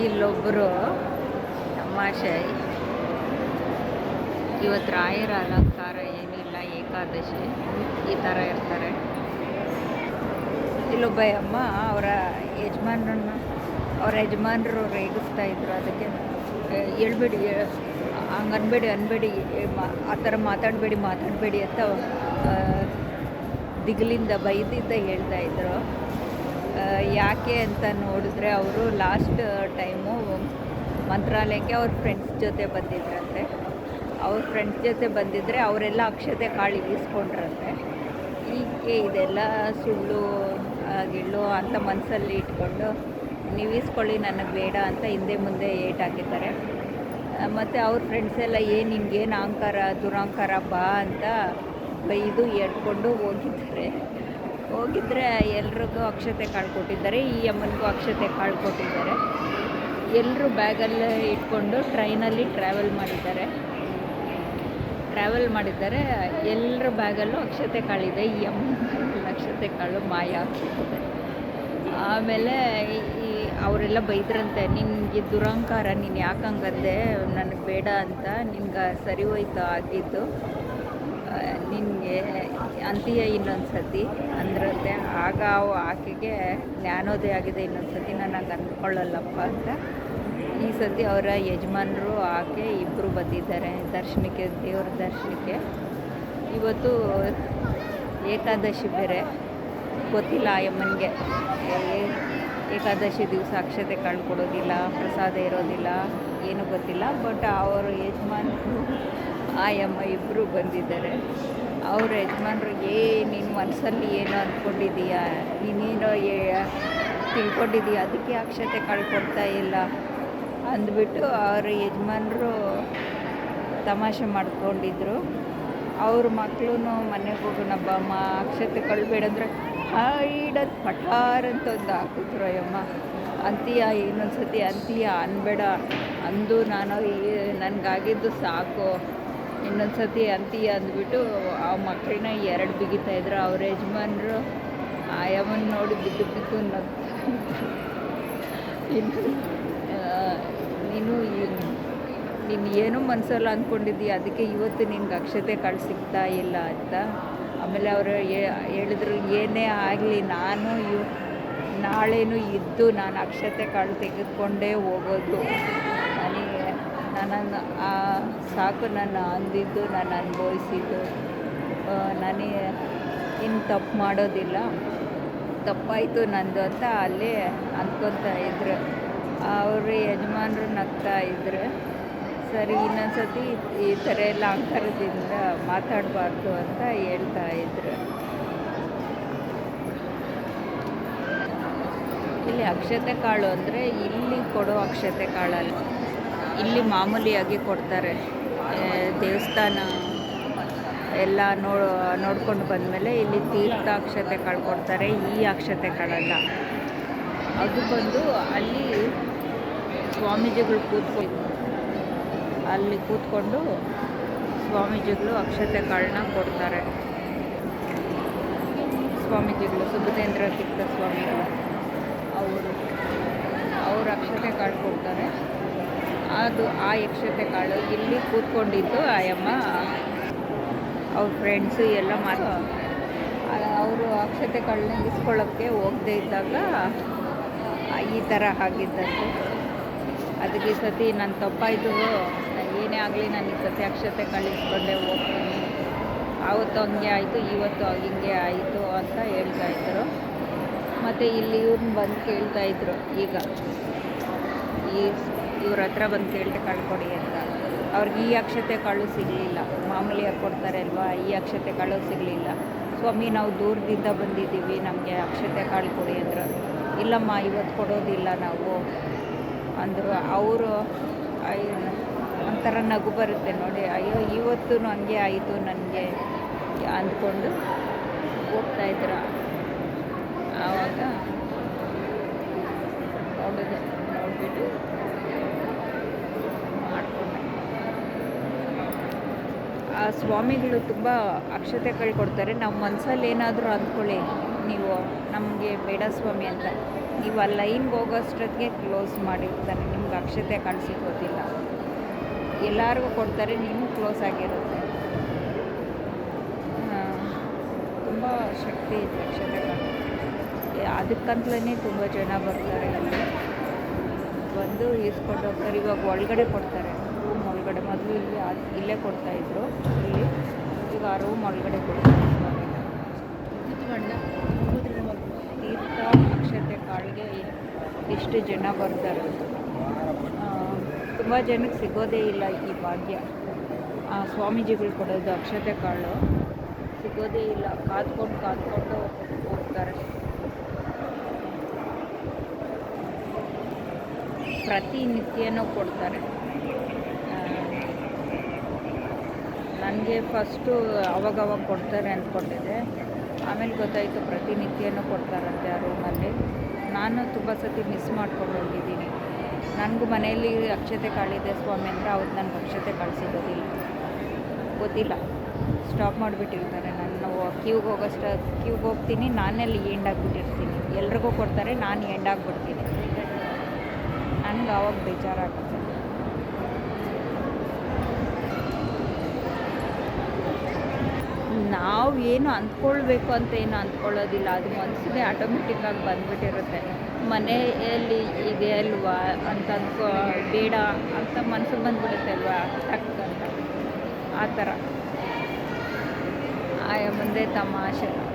ಇಲ್ಲೊಬ್ಬರು ತಮಾಷೆ. ಇವತ್ತು ರಾಯರ ಅಲಂಕಾರ ಏನಿಲ್ಲ ಏಕಾದಶಿ. ಈ ಥರ ಇರ್ತಾರೆ. ಇಲ್ಲೊಬ್ಬ ಅಮ್ಮ ಅವರ ಯಜಮಾನ್ರನ್ನ ಅವ್ರ ಯಜಮಾನ್ರು ರೇಗಿಸ್ತಾ ಇದ್ರು ಅದಕ್ಕೆ "ಏ, ಹೇಳ್ಬೇಡಿ ಹಂಗೆ ಅನ್ಬೇಡಿ ಅನ್ಬೇಡಿ ಆ ಥರ ಮಾತಾಡಬೇಡಿ ಮಾತಾಡಬೇಡಿ ಅಂತ ದಿಗಿಲಿಂದ ಬೈದಿದ್ದ ಹೇಳ್ತಾ ಇದ್ರು. ಯಾಕೆ ಅಂತ ನೋಡಿದ್ರೆ ಅವರು ಲಾಸ್ಟ್ ಟೈಮು ಮಂತ್ರಾಲಯಕ್ಕೆ ಅವ್ರ ಫ್ರೆಂಡ್ಸ್ ಜೊತೆ ಬಂದಿದ್ರಂತೆ. ಅವ್ರ ಫ್ರೆಂಡ್ಸ್ ಜೊತೆ ಬಂದಿದ್ದರೆ ಅವರೆಲ್ಲ ಅಕ್ಷತೆ ಕಾಳು ಇಸ್ಕೊಂಡ್ರಂತೆ ಹೀಗೆ ಇದೆಲ್ಲ ಸುಳ್ಳು ಗಿಳ್ಳು ಅಂತ ಮನಸ್ಸಲ್ಲಿ ಇಟ್ಕೊಂಡು ನೀವು ಇಸ್ಕೊಳ್ಳಿ ನನಗೆ ಬೇಡ ಅಂತ ಹಿಂದೆ ಮುಂದೆ ಏಟ್ ಹಾಕಿದ್ದಾರೆ ಮತ್ತು ಅವ್ರ ಫ್ರೆಂಡ್ಸ್ ಎಲ್ಲ ಏನು ನಿಮ್ಗೇನು ಅಹಂಕಾರ, ದುರಹಂಕಾರ ಬಾ ಅಂತ ಬೈದು ಎಡ್ಕೊಂಡು ಹೋಗಿದ್ದಾರೆ. ಹೋಗಿದ್ರೆ ಎಲ್ರಿಗೂ ಅಕ್ಷತೆ ಕಾಳು ಕೊಟ್ಟಿದ್ದಾರೆ, ಈ ಅಮ್ಮನಿಗೂ ಅಕ್ಷತೆ ಕಾಳು ಕೊಟ್ಟಿದ್ದಾರೆ. ಎಲ್ಲರೂ ಬ್ಯಾಗಲ್ಲೇ ಇಟ್ಕೊಂಡು ಟ್ರೈನಲ್ಲಿ ಟ್ರಾವೆಲ್ ಮಾಡಿದ್ದಾರೆ. ಟ್ರಾವೆಲ್ ಮಾಡಿದ್ದಾರೆ ಎಲ್ಲರ ಬ್ಯಾಗಲ್ಲೂ ಅಕ್ಷತೆ ಕಾಳಿದೆ ಈ ಅಮ್ಮನ ಅಕ್ಷತೆ ಕಾಳು ಮಾಯ ಆಗ್ತಿದೆ ಆಮೇಲೆ ಈ- ಅವರೆಲ್ಲ ಬೈದ್ರಂತೆ, ನಿನಗೆ ದುರಹಂಕಾರ ನೀನು ಯಾಕೆ ಹಂಗಂದೆ ನನಗೆ ಬೇಡ ಅಂತ, ನಿನ್ಗೆ ಸರಿ ಹೋಯ್ತು, ಆಗಿದ್ದು. ನಿನಗೆ ಅಂತೀಯ ಇನ್ನೊಂದು ಸತಿ ಅಂದ್ರಂತೆ ಆಗ ಅವು ಆಕೆಗೆ, ಜ್ಞಾನೋದಯ ಆಗಿದೆ ಇನ್ನೊಂದು ಸತಿ ನಾನು ಹಂಗೆ ಅಂದ್ಕೊಳ್ಳಲ್ಲಪ್ಪ ಅಂತ. ಈ ಸತಿ ಅವರ ಯಜಮಾನರು ಆಕೆ ಇಬ್ಬರು ಬಂದಿದ್ದಾರೆ, ದರ್ಶನಕ್ಕೆ, ದೇವ್ರ ದರ್ಶನಕ್ಕೆ. ಇವತ್ತು ಏಕಾದಶಿ ಬೇರೆ. ಗೊತ್ತಿಲ್ಲ ಅಮ್ಮನಿಗೆ ಏಕಾದಶಿ ದಿವಸ ಅಕ್ಷತೆ ಕಳ್ಕೊಡೋದಿಲ್ಲ ಪ್ರಸಾದ ಇರೋದಿಲ್ಲ, ಏನೂ ಗೊತ್ತಿಲ್ಲ. ಬಟ್ ಅವರು ಯಜಮಾನರು ಆಯಮ್ಮ ಇಬ್ಬರು ಬಂದಿದ್ದಾರೆ. ಅವ್ರ ಯಜಮಾನ್ರು ಏ ನಿನ್ನ ಮನಸ್ಸಲ್ಲಿ ಏನೋ ಅಂದ್ಕೊಂಡಿದ್ದೀಯಾ ನೀನೇನೋ ಏ- ತಿಳ್ಕೊಂಡಿದ್ದೀಯ? ಅದಕ್ಕೆ ಅಕ್ಷತೆ ಕಳ್ಕೊಡ್ತಾ ಇಲ್ಲ ಅಂದ್ಬಿಟ್ಟು ಅವ್ರ ಯಜಮಾನರು ತಮಾಷೆ ಮಾಡ್ಕೊಂಡಿದ್ರು. ಅವ್ರ ಮಕ್ಕಳು ಮನೆಗೆ ಹೋಗೋಣ ಅಮ್ಮ, ಅಕ್ಷತೆ ಕಳ್ಬೇಡಂದ್ರೆ ಹೈಡದ್ ಪಠಾರ್ ಅಂತ ಒಂದು ಹಾಕಿದ್ರು ಅಯ್ಯಮ್ಮ. ಅಂತೀಯ ಇನ್ನೊಂದು ಸತಿ ಅಂತೀಯ, ಅನ್ಬೇಡ. ಅಂದು ನಾನು ನನಗಾಗಿದ್ದು ಸಾಕು. ಇನ್ನೊಂದು ಅಂತೀಯ ಅಂದ್ಬಿಟ್ಟು ಆ ಮಕ್ಕಳನ್ನ ಎರಡು ಬಿಗಿತಾ ಇದ್ರು. ಅವ್ರ ಯಜಮಾನರು ಯಮನ್ ನೋಡಿ ಬಿದ್ದು ಬಿದ್ದು ಇನ್ನು ನೀನು ನೀನು ಏನೂ ಮನಸ್ಸಲ್ಲ ಅಂದ್ಕೊಂಡಿದ್ದೀಯ ಅದಕ್ಕೆ ಇವತ್ತು ನಿನ್ಗೆ ಅಕ್ಷತೆ ಕಾಳು ಸಿಗ್ತಾ ಇಲ್ಲ ಅಂತ. ಆಮೇಲೆ ಅವರು ಹೇಳಿದ್ರು, ಏನೇ ಆಗಲಿ, ನಾನು ಇವ್, ನಾಳೆನೂ ಇದ್ದು ನಾನು ಅಕ್ಷತೆ ಕಾಳು ತೆಗೆದುಕೊಂಡೇ ಹೋಗೋದು. ನನ್ನನ್ನು ಆ ಸಾಕು ನನ್ನ ಅಂದಿದ್ದು ನಾನು ಅನುಭವಿಸಿದ್ದು ನಾನು ಇನ್ನು ತಪ್ಪು ಮಾಡೋದಿಲ್ಲ. ತಪ್ಪಾಯಿತು ನಂದು ಅಂತ ಅಲ್ಲೇ ಅಂದ್ಕೊತಾ ಇದ್ರು. ಅವ್ರ ಯಜಮಾನರು ನಗ್ತಾ ಇದ್ರು. ಸರಿ, ಇನ್ನೊಂದ್ಸತಿ ಈ ಥರ ಎಲ್ಲ ಅಂಕರದಿಂದ ಮಾತಾಡಬಾರ್ದು ಅಂತ ಹೇಳ್ತಾ ಇದ್ರು. ಇಲ್ಲಿ ಅಕ್ಷತೆ ಕಾಳು ಅಂದರೆ ಇಲ್ಲಿ ಕೊಡೋ ಅಕ್ಷತೆ ಕಾಳಲ್ಲ. ಇಲ್ಲಿ ಮಾಮೂಲಿಯಾಗಿ ಕೊಡ್ತಾರೆ. ದೇವಸ್ಥಾನ ಎಲ್ಲ ನೋ, ನೋಡ್ಕೊಂಡು ಬಂದಮೇಲೆ ಇಲ್ಲಿ ತೀರ್ಥಾಕ್ಷತೆ ಕಳ್ಕೊಡ್ತಾರೆ ಕಾಳು ಕೊಡ್ತಾರೆ. ಈ ಅಕ್ಷತೆ ಕಾಳಲ್ಲ ಅದು ಬಂದು ಅಲ್ಲಿ ಸ್ವಾಮೀಜಿಗಳು ಕೂತ್ಕೊಂಡು ಅಲ್ಲಿ ಕೂತ್ಕೊಂಡು ಸ್ವಾಮೀಜಿಗಳು ಅಕ್ಷತೆ ಕಾಳನ್ನ ಕೊಡ್ತಾರೆ. ಸ್ವಾಮೀಜಿಗಳು ಸುಬುಧೇಂದ್ರ ತೀರ್ಥ ಸ್ವಾಮಿಗಳು ಅವರು, ಅವ್ರು ಅಕ್ಷತೆ ಕಾಳು ಕೊಡ್ತಾರೆ. ಅದು ಆ ಯಕ್ಷತೆ ಕಾಳು ಇಲ್ಲಿ ಕೂತ್ಕೊಂಡಿದ್ದು ಆಯಮ್ಮ. ಅವ್ರ ಫ್ರೆಂಡ್ಸು ಎಲ್ಲ ಮಾತು ಅವರು ಅಕ್ಷತೆ ಕಾಳನ್ನ ಇಸ್ಕೊಳ್ಳೋಕ್ಕೆ ಹೋಗದೇ ಇದ್ದಾಗ ಈ ಥರ ಆಗಿದ್ದಂತೆ ಅದಕ್ಕೆ ಈ ಸತಿ ನನ್ನ ತಪ್ಪಾಯಿತು ಏನೇ ಆಗಲಿ ನಾನು ಈ ಸತಿ ಅಕ್ಷತೆ ಕಳಿಸ್ಕೊಂಡೆ ಹೋಗ್ತೀನಿ. ಆವತ್ತು ಹಂಗೆ ಆಯಿತು, ಇವತ್ತು ಹಿಂಗೆ ಆಯಿತು ಅಂತ ಹೇಳ್ತಾ ಇದ್ರು. ಮತ್ತು ಇಲ್ಲಿ ಇವ್ರನ್ನ ಬಂದು ಕೇಳ್ತಾಯಿದ್ರು ಈಗ. ಈ ಇವ್ರ ಹತ್ರ ಬಂದು ಕೇಳ್ತೆ ಕಳ್ಕೊಡಿ ಅಂತ. ಅವ್ರಿಗೆ ಈ ಅಕ್ಷತೆ ಕಾಳು ಸಿಗಲಿಲ್ಲ. ಮಾಮೂಲಿಯಾಗಿ ಕೊಡ್ತಾರೆ ಅಲ್ವಾ? ಈ ಅಕ್ಷತೆ ಕಾಳು ಸಿಗಲಿಲ್ಲ. ಸ್ವಾಮಿ, ನಾವು ದೂರದಿಂದ ಬಂದಿದ್ದೀವಿ, ನಮಗೆ ಅಕ್ಷತೆ ಕಾಳು ಕೊಡಿ ಅಂದರು. ಇಲ್ಲಮ್ಮ, ಇವತ್ತು ಕೊಡೋದಿಲ್ಲ ನಾವು. ಅಂದರು. ಅವರು ಒಂಥರ ನಗು ಬರುತ್ತೆ ನೋಡಿ. ಅಯ್ಯೋ ಇವತ್ತು ಹಂಗೆ ಆಯಿತು ನನಗೆ ಅಂದ್ಕೊಂಡು ಹೋಗ್ತಾಯಿದ್ರು ಆವಾಗ ನೋಡಿದೆ, ನೋಡಿಬಿಟ್ಟು ಆ ಸ್ವಾಮಿಗಳು ತುಂಬ ಅಕ್ಷತೆ ಕೊಡ್ತಾರೆ ನಾವು ಮನಸ್ಸಲ್ಲಿ ಏನಾದರೂ ಅಂದ್ಕೊಳ್ಳಿ, ನೀವು ನಮಗೆ ಬೇಡ ಸ್ವಾಮಿ ಅಂತ. ನೀವು ಆ ಲೈನ್ಗೆ ಹೋಗೋಷ್ಟೊತ್ತಿಗೆ ಕ್ಲೋಸ್ ಮಾಡಿರ್ತಾರೆ ನಿಮ್ಗೆ ಅಕ್ಷತೆ ಗೊತ್ತಿಲ್ಲ ಎಲ್ಲರಿಗೂ ಕೊಡ್ತಾರೆ ನೀವು ಕ್ಲೋಸ್ ಆಗಿರುತ್ತೆ. ತುಂಬ ಶಕ್ತಿ ಇದೆ ಅಕ್ಷತೆಗಳು ಅದಕ್ಕಂತಲೇ ತುಂಬ ಜನ ಬರ್ತಾರೆ. ಬಂದು ಈಸ್ಕೊಂಡು ಹೋಗ್ತಾರೆ. ಇವಾಗ ಒಳಗಡೆ ಕೊಡ್ತಾರೆ. ರೂಮ್ ಒಳಗಡೆ. ಮೊದಲು ಇಲ್ಲಿ ಇಲ್ಲೇ ಇಲ್ಲೇ ಕೊಡ್ತಾಯಿದ್ರು ಇಲ್ಲಿ ಈಗ ಆ ರೂಮ್ ಒಳಗಡೆ ಕೊಡ್ತಾರೆ ತೀರ್ಥ ಅಕ್ಷತೆ ಕಾಳಿಗೆ ಇಷ್ಟು ಜನ ಬರ್ತಾರೆ. ತುಂಬ ಜನಕ್ಕೆ ಸಿಗೋದೇ ಇಲ್ಲ ಈ ಭಾಗ್ಯ. ಸ್ವಾಮೀಜಿಗಳು ಕೊಡೋದು ಅಕ್ಷತೆ ಕಾಳು. ಸಿಗೋದೇ ಇಲ್ಲ. ಕಾದ್ಕೊಂಡು ಕಾದ್ಕೊಂಡು ಹೋಗ್ತಾರೆ ಪ್ರತಿನಿತ್ಯನೂ ಕೊಡ್ತಾರೆ. ನನಗೆ ಫಸ್ಟು ಅವಾಗವಾಗ ಕೊಡ್ತಾರೆ ಅಂದ್ಕೊಂಡಿದ್ದೆ ಆಮೇಲೆ ಗೊತ್ತಾಯಿತು ಪ್ರತಿನಿತ್ಯನೂ ಕೊಡ್ತಾರಂತೆ ಆ ರೂಮಲ್ಲಿ. ನಾನು ತುಂಬ ಸತಿ ಮಿಸ್ ಮಾಡ್ಕೊಂಡು ಹೋಗಿದ್ದೀನಿ. ನನಗೂ ಮನೆಯಲ್ಲಿ ಅಕ್ಷತೆ ಕಾಳಿದೆ ಸ್ವಾಮಿ ಅಂದರೆ ಅವ್ರು ನನಗೆ ಅಕ್ಷತೆ ಕಾಳು ಸಿಗೋದಿಲ್ಲ ಗೊತ್ತಿಲ್ಲ. ಸ್ಟಾಪ್ ಮಾಡಿಬಿಟ್ಟಿರ್ತಾರೆ ನಾನು ಕ್ಯೂಗೆ ಹೋಗೋಷ್ಟು ಕ್ಯೂಗೆ ಹೋಗ್ತೀನಿ, ನಾನಲ್ಲಿ ಎಂಡಾಗ್ಬಿಟ್ಟಿರ್ತೀನಿ ಎಲ್ರಿಗೂ ಕೊಡ್ತಾರೆ, ನಾನು ಎಂಡಾಗ್ಬಿಡ್ತೀನಿ ನನಗೆ ಆವಾಗ ಬೇಜಾರಾಗುತ್ತೆ? ನಾವು ಏನು ಅಂದ್ಕೊಳ್ಬೇಕು ಅಂತ ಏನು ಅಂದ್ಕೊಳ್ಳೋದಿಲ್ಲ. ಅದು ಮನಸ್ಸಿಗೆ ಆಟೋಮೆಟಿಕ್ಕಾಗಿ ಬಂದ್ಬಿಟ್ಟಿರುತ್ತೆ. ಮನೆಯಲ್ಲಿ ಇದೆ ಅಲ್ವಾ? ಅಂತ ಅಂದ್ಕೋ ಬೇಡ ಅಂತ ಮನ್ಸಿಗೆ ಬಂದ್ಬಿಡುತ್ತೆ ಅಲ್ವಾ? ಟಕ್ ಅಂತ. ಆ ಥರ. ಆಯ, ಮುಂದೆ ತಮಾಷೆ.